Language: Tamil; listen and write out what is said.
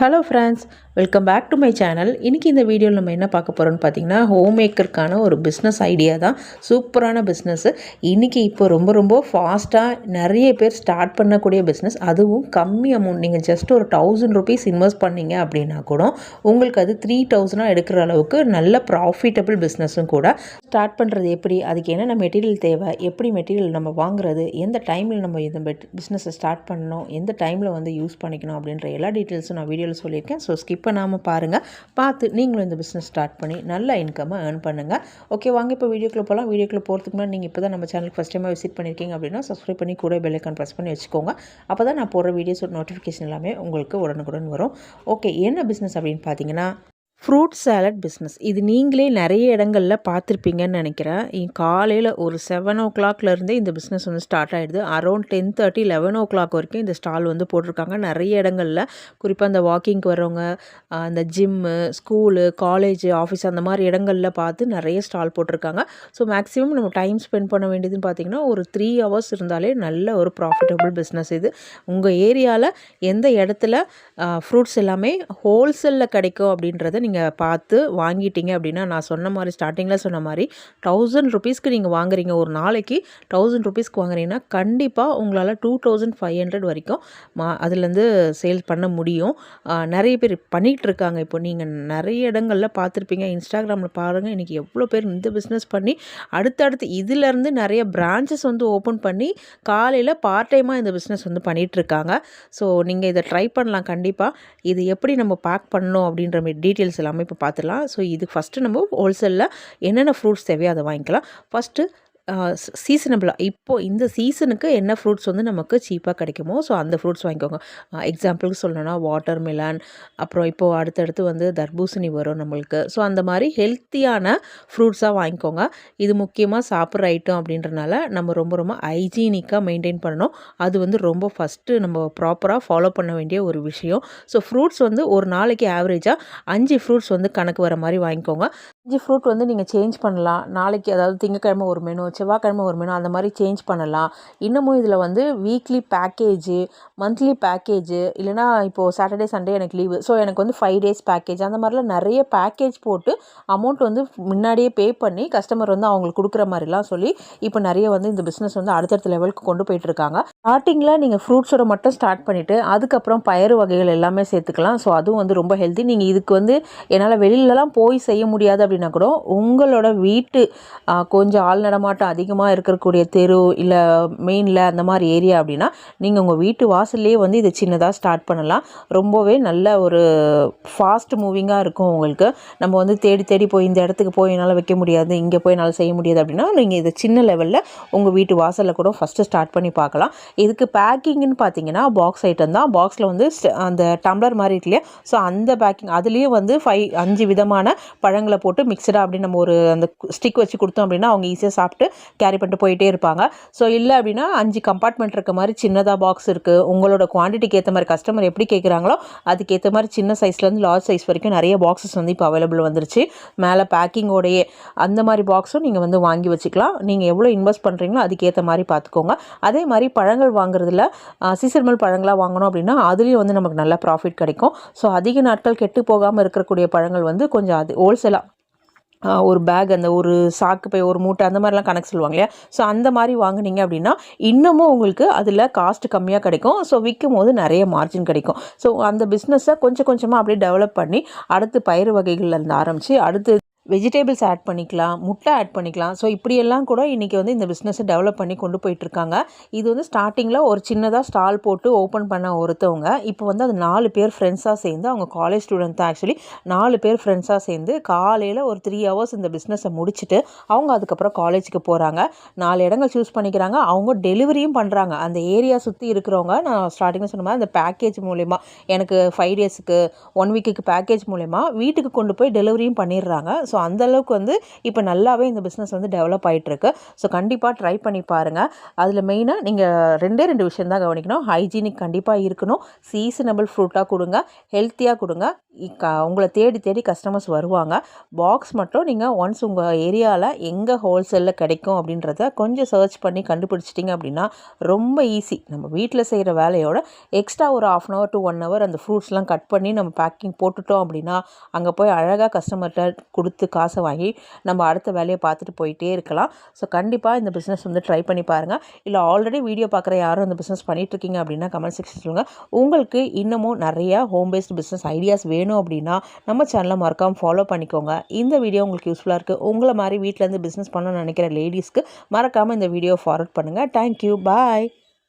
Hello friends welcome back to my channel இன்றைக்கி இந்த வீடியோவில் நம்ம என்ன பார்க்க போகிறோம்னு பார்த்தீங்கன்னா ஹோம் மேக்கருக்கான ஒரு பிஸ்னஸ் ஐடியா தான். சூப்பரான பிஸ்னஸ்ஸு இன்றைக்கி இப்போ ரொம்ப ரொம்ப ஃபாஸ்ட்டாக நிறைய பேர் ஸ்டார்ட் பண்ணக்கூடிய பிஸ்னஸ் அதுவும் கம்மி அமௌண்ட் நீங்கள் ஜஸ்ட் ஒரு தௌசண்ட் ருபீஸ் இன்வெஸ்ட் பண்ணீங்க அப்படின்னா கூட உங்களுக்கு அது த்ரீ தௌசண்டாக எடுக்கிற அளவுக்கு நல்ல ப்ராஃபிட்டபிள் பிஸ்னஸும் கூட. ஸ்டார்ட் பண்ணுறது எப்படி? அதுக்கு என்னென்ன மெட்டீரியல் தேவை? எப்படி மெட்டீரியல் நம்ம வாங்குறது? எந்த டைமில் நம்ம இந்த பிஸ்னஸை ஸ்டார்ட் பண்ணணும்? எந்த டைமில் வந்து யூஸ் பண்ணிக்கணும்? அப்படின்ற எல்லா டீட்டெயில்ஸும் நான் வீடியோவில் சொல்லியிருக்கேன். ஸோ ஸ்கிப் பண்ணாமல் பாருங்கள் பார்த்து நீங்களும் இந்த பிஸ்னஸ் ஸ்டார்ட் பண்ணி நல்ல இன்கம்மை ஏர்ன் பண்ணுங்கள் ஓகே வாங்க இப்போ வீடியோக்குள்ளே போகலாம் வீடியோக்குள்ளே போகிறதுக்கு முன்னாடி நீங்கள் இப்போ தான் நம்ம சேனலுக்கு ஃபஸ்ட் டைமாக விசிட் பண்ணியிருக்கீங்க அப்படின்னா சப்ஸ்கிரைப் பண்ணி கூட பெல்லைக்கான் ப்ரெஸ் பண்ணி வச்சுக்கோங்க. அப்போ தான் நான் போடுற வீடியோஸோட நோட்டிஃபிகேஷன் எல்லாமே உங்களுக்கு உடனுக்குடன் வரும். ஓகே என்ன பிஸ்னஸ் அப்படின்னு பார்த்தீங்கன்னா ஃப்ரூட் சேலட் பிஸ்னஸ். இது நீங்களே நிறைய இடங்களில் பார்த்துருப்பீங்கன்னு நினைக்கிறேன். காலையில் ஒரு செவன் ஓ கிளாக்லேருந்தே இந்த பிஸ்னஸ் வந்து ஸ்டார்ட் ஆகிடுது around ten thirty eleven o'clock வரைக்கும் இந்த ஸ்டால் வந்து போட்டிருக்காங்க. நிறைய இடங்களில் குறிப்பாக அந்த வாக்கிங்க்கு வரவங்க அந்த ஜிம்மு ஸ்கூலு காலேஜ் ஆஃபீஸ் அந்த மாதிரி இடங்களில் பார்த்து நிறைய ஸ்டால் போட்டிருக்காங்க. ஸோ மேக்ஸிமம் நம்ம டைம் ஸ்பெண்ட் பண்ண வேண்டியதுன்னு பார்த்தீங்கன்னா ஒரு த்ரீ ஹவர்ஸ் இருந்தாலே நல்ல ஒரு ப்ராஃபிட்டபுள் பிஸ்னஸ் இது. உங்கள் ஏரியாவில் எந்த இடத்துல ஃப்ரூட்ஸ் எல்லாமே ஹோல்சேலில் கிடைக்கும் அப்படின்றத நீங்கள் பார்த்து வாங்கிட்டீங்க அப்படின்னா நான் சொன்ன மாதிரி ஸ்டார்டிங்கில் சொன்ன மாதிரி தௌசண்ட் ருபீஸ்க்கு நீங்கள் வாங்குறீங்க. ஒரு நாளைக்கு தௌசண்ட் ருபீஸ்க்கு வாங்குறீங்கன்னா கண்டிப்பாக உங்களால் டூ தௌசண்ட் ஃபைவ் ஹண்ட்ரட் வரைக்கும் மா அதுலேருந்து சேல் பண்ண முடியும். நிறைய பேர் பண்ணிகிட்டு இருக்காங்க. இப்போ நீங்கள் நிறைய இடங்களில் பார்த்துருப்பீங்க. இன்ஸ்டாகிராமில் பாருங்கள் இன்றைக்கி எவ்வளோ பேர் இந்த பிஸ்னஸ் பண்ணி அடுத்தடுத்து இதுலேருந்து நிறைய பிரான்ச்சஸ் வந்து ஓப்பன் பண்ணி காலையில் பார்ட் டைமாக இந்த பிஸ்னஸ் வந்து பண்ணிகிட்ருக்காங்க ஸோ நீங்கள் இதை ட்ரை பண்ணலாம் கண்டிப்பாக இது எப்படி நம்ம பேக் பண்ணணும் அப்படின்ற மாதிரி டீட்டெயில்ஸ் எல்லாமே இப்போ பார்த்துடலாம். ஸோ இது ஃபஸ்ட்டு நம்ம ஹோல்சேலில் என்னென்ன ஃப்ரூட்ஸ் தேவையோ அதை வாங்கிக்கலாம். ஃபஸ்ட்டு சீசனபிளாக இப்போது இந்த சீசனுக்கு என்ன ஃப்ரூட்ஸ் வந்து நமக்கு சீப்பாக கிடைக்குமோ ஸோ அந்த ஃப்ரூட்ஸ் வாங்கிக்கோங்க. எக்ஸாம்பிளுக்கு சொல்லணும்னா வாட்டர் மிலான் அப்புறம் இப்போது அடுத்தடுத்து வந்து தர்பூசணி வரும் நம்மளுக்கு. ஸோ அந்த மாதிரி ஹெல்த்தியான ஃப்ரூட்ஸாக வாங்கிக்கோங்க. இது முக்கியமாக சாப்பிட்ற ஐட்டம் அப்படின்றனால நம்ம ரொம்ப ரொம்ப ஹைஜீனிக்காக மெயின்டைன் பண்ணணும். அது வந்து ரொம்ப ஃபஸ்ட்டு நம்ம ப்ராப்பராக ஃபாலோ பண்ண வேண்டிய ஒரு விஷயம். ஸோ ஃப்ரூட்ஸ் வந்து ஒரு நாளைக்கு ஆவரேஜாக அஞ்சு ஃப்ரூட்ஸ் வந்து கணக்கு வர மாதிரி வாங்கிக்கோங்க. அஞ்சு ஃப்ரூட் வந்து நீங்கள் சேஞ்ச் பண்ணலாம். நாளைக்கு அதாவது திங்கக்கிழமை ஒரு மெனு செவ்வாய்க்கிழமை ஒரு மெனு அந்த மாதிரி சேஞ்ச் பண்ணலாம். இன்னமும் இதில் வந்து வீக்லி பேக்கேஜு மந்த்லி பேக்கேஜு இல்லைனா இப்போது சாட்டர்டே சண்டே எனக்கு லீவு ஸோ எனக்கு வந்து ஃபைவ் டேஸ் பேக்கேஜ் அந்த மாதிரிலாம் நிறைய பேக்கேஜ் போட்டு அமௌண்ட் வந்து முன்னாடியே பே பண்ணி கஸ்டமர் வந்து அவங்களுக்கு கொடுக்குற மாதிரிலாம் சொல்லி இப்போ நிறைய வந்து இந்த பிஸ்னஸ் வந்து அடுத்தடுத்த லெவலுக்கு கொண்டு போயிட்டுருக்காங்க ஸ்டார்டிங்கில் நீங்கள் ஃப்ரூட்ஸோட மட்டும் ஸ்டார்ட் பண்ணிவிட்டு அதுக்கப்புறம் பயறு வகைகள் எல்லாமே சேர்த்துக்கலாம். ஸோ அதுவும் வந்து ரொம்ப ஹெல்த்தி நீங்கள் இதுக்கு வந்து என்னால் வெளியிலலாம் போய் செய்ய முடியாது அப்படின்னா கூட உங்களோட வீட்டு கொஞ்சம் ஆள் நடமாட்டம் அதிகமாக இருக்கக்கூடிய தெரு இல்லை மெயினில் அந்த மாதிரி ஏரியா அப்படின்னா நீங்கள் உங்கள் வீட்டு வாசல்லையே வந்து இதை சின்னதாக ஸ்டார்ட் பண்ணலாம். ரொம்பவே நல்ல ஒரு ஃபாஸ்ட் மூவிங்காக இருக்கும் உங்களுக்கு. நம்ம வந்து தேடி தேடி போய் இந்த இடத்துக்கு போய் என்னால் வைக்க முடியாது இங்கே போய் என்னால் செய்ய முடியாது அப்படின்னா நீங்கள் இதை சின்ன லெவலில் உங்கள் வீட்டு வாசலில் கூட ஃபஸ்ட்டு ஸ்டார்ட் பண்ணி பார்க்கலாம். இதுக்கு பேக்கிங்னு பார்த்தீங்கன்னா பாக்ஸ் ஐட்டம் தான். பாக்ஸில் வந்து அந்த டம்ளர் மாதிரி இருக்கு இல்லையா? ஸோ அந்த பேக்கிங் அதுலேயே வந்து ஃபைவ் அஞ்சு விதமான பழங்களை போட்டு மிக்சடாக அப்படி நம்ம ஒரு அந்த ஸ்டிக் வச்சு கொடுத்தோம் அப்படின்னா அவங்க ஈஸியாக சாப்பிட்டு கேரி பண்ணிட்டு போயிட்டே இருப்பாங்க. ஸோ இல்லை அப்படின்னா அஞ்சு கம்பார்ட்மெண்ட் இருக்க மாதிரி சின்னதாக பாக்ஸ் இருக்குது உங்களோட குவான்டிட்டிக்கு ஏற்ற மாதிரி கஸ்டமர் எப்படி கேட்குறாங்களோ அதுக்கேற்ற மாதிரி சின்ன சைஸ்லேருந்து லார்ஜ் சைஸ் வரைக்கும் நிறைய பாக்ஸஸ் வந்து இப்போ அவைலபிள் வந்துருச்சு. மேலே பேக்கிங்கோடையே அந்த மாதிரி பாக்ஸும் நீங்கள் வந்து வாங்கி வச்சுக்கலாம். நீங்கள் எவ்வளோ இன்வெஸ்ட் பண்ணுறீங்களோ அதுக்கேற்ற மாதிரி பார்த்துக்கோங்க அதே மாதிரி பழங்கள் வாங்குறதுல சீசர்மல் பழங்களாக வாங்கணும் அப்படின்னா அதுலேயும் வந்து நமக்கு நல்ல ப்ராஃபிட் கிடைக்கும். ஸோ அதிக நாட்கள் கெட்டு போகாமல் இருக்கக்கூடிய பழங்கள் வந்து கொஞ்சம் அது ஹோல்சேலாக ஒரு பேக் அந்த ஒரு சாக்கு பை ஒரு மூட்டை அந்த மாதிரிலாம் கணக்கு சொல்லுவாங்க இல்லையா? ஸோ அந்த மாதிரி வாங்குனீங்க அப்படின்னா இன்னமும் உங்களுக்கு அதில் காஸ்ட் கம்மியாக கிடைக்கும். ஸோ விற்கும் போது நிறைய மார்ஜின் கிடைக்கும். ஸோ அந்த பிஸ்னஸை கொஞ்சம் கொஞ்சமாக அப்படியே டெவலப் பண்ணி அடுத்து பயிர் வகைகளில் இருந்து ஆரம்பித்து அடுத்து வெஜிடபிள்ஸ் ஆட் பண்ணிக்கலாம் முட்டை ஆட் பண்ணிக்கலாம். ஸோ இப்படியெல்லாம் கூட இன்றைக்கி வந்து இந்த பிஸ்னஸை டெவலப் பண்ணி கொண்டு போயிட்டுருக்காங்க. இது வந்து ஸ்டார்டிங்கில் ஒரு சின்னதாக ஸ்டால் போட்டு ஓப்பன் பண்ண ஒருத்தவங்க. இப்போ வந்து அது நாலு பேர் ஃப்ரெண்ட்ஸாக சேர்ந்து அவங்க காலேஜ் ஸ்டூடெண்ட் தான் ஆக்சுவலி நாலு பேர் ஃப்ரெண்ட்ஸாக சேர்ந்து காலையில் ஒரு த்ரீ ஹவர்ஸ் இந்த பிஸ்னஸை முடிச்சுட்டு அவங்க அதுக்கப்புறம் காலேஜுக்கு போகிறாங்க நாலு இடங்கள் சூஸ் பண்ணிக்கிறாங்க. அவங்க டெலிவரியும் பண்ணுறாங்க அந்த ஏரியா சுற்றி இருக்கிறவங்க நான் ஸ்டார்டிங்கில் சொன்ன மாதிரி அந்த பேக்கேஜ் மூலிமா எனக்கு ஃபைவ் டேஸுக்கு ஒன் வீக்குக்கு பேக்கேஜ் மூலிமா வீட்டுக்கு கொண்டு போய் டெலிவரியும் பண்ணிடுறாங்க. ஸோ அந்தளவுக்கு வந்து இப்போ நல்லாவே இந்த பிஸ்னஸ் வந்து டெவலப் ஆகிட்டுருக்கு ஸோ கண்டிப்பாக ட்ரை பண்ணி பாருங்கள் அதில் மெயினாக நீங்கள் ரெண்டே ரெண்டு விஷயம் தான் கவனிக்கணும். ஹைஜீனிக் கண்டிப்பாக இருக்கணும். சீசனபிள் ஃப்ரூட்டாக கொடுங்க. ஹெல்த்தியாக கொடுங்க. உங்களை தேடி தேடி கஸ்டமர்ஸ் வருவாங்க. பாக்ஸ் மட்டும் நீங்கள் ஒன்ஸ் உங்கள் ஏரியாவில் எங்கே ஹோல்சேலில் கிடைக்கும் அப்படின்றத கொஞ்சம் சர்ச் பண்ணி கண்டுபிடிச்சிட்டிங்க அப்படின்னா ரொம்ப ஈஸி நம்ம வீட்டில் செய்கிற வேலையோட எக்ஸ்ட்ரா ஒரு half an hour to one hour அந்த ஃப்ரூட்ஸ்லாம் கட் பண்ணி நம்ம பேக்கிங் போட்டுட்டோம் அப்படின்னா அங்கே போய் அழகாக கஸ்டமர்கிட்ட கொடுத்து கொடுத்து காசை வாங்கி நம்ம அடுத்த வேலையை பார்த்துட்டு போயிட்டே இருக்கலாம். ஸோ கண்டிப்பாக இந்த பிஸ்னஸ் வந்து ட்ரை பண்ணி பாருங்கள் இல்லை ஆல்ரெடி வீடியோ பார்க்குற யாரும் இந்த பிஸ்னஸ் பண்ணிகிட்ருக்கீங்க அப்படின்னா கமெண்ட் செக்ஷன் சொல்லுங்கள் உங்களுக்கு இன்னமும் நிறையா ஹோம் பேஸ்ட் பிஸ்னஸ் ஐடியாஸ் வேணும் அப்படின்னா நம்ம சேனலை மறக்காமல் ஃபாலோ பண்ணிக்கோங்க. இந்த வீடியோ உங்களுக்கு யூஸ்ஃபுல்லாக இருக்குது உங்களை மாதிரி வீட்டிலேருந்து பிஸ்னஸ் பண்ணணும்னு நினைக்கிற லேடிஸ்க்கு மறக்காமல் இந்த வீடியோ ஃபார்வர்ட் பண்ணுங்கள் தேங்க்யூ பாய்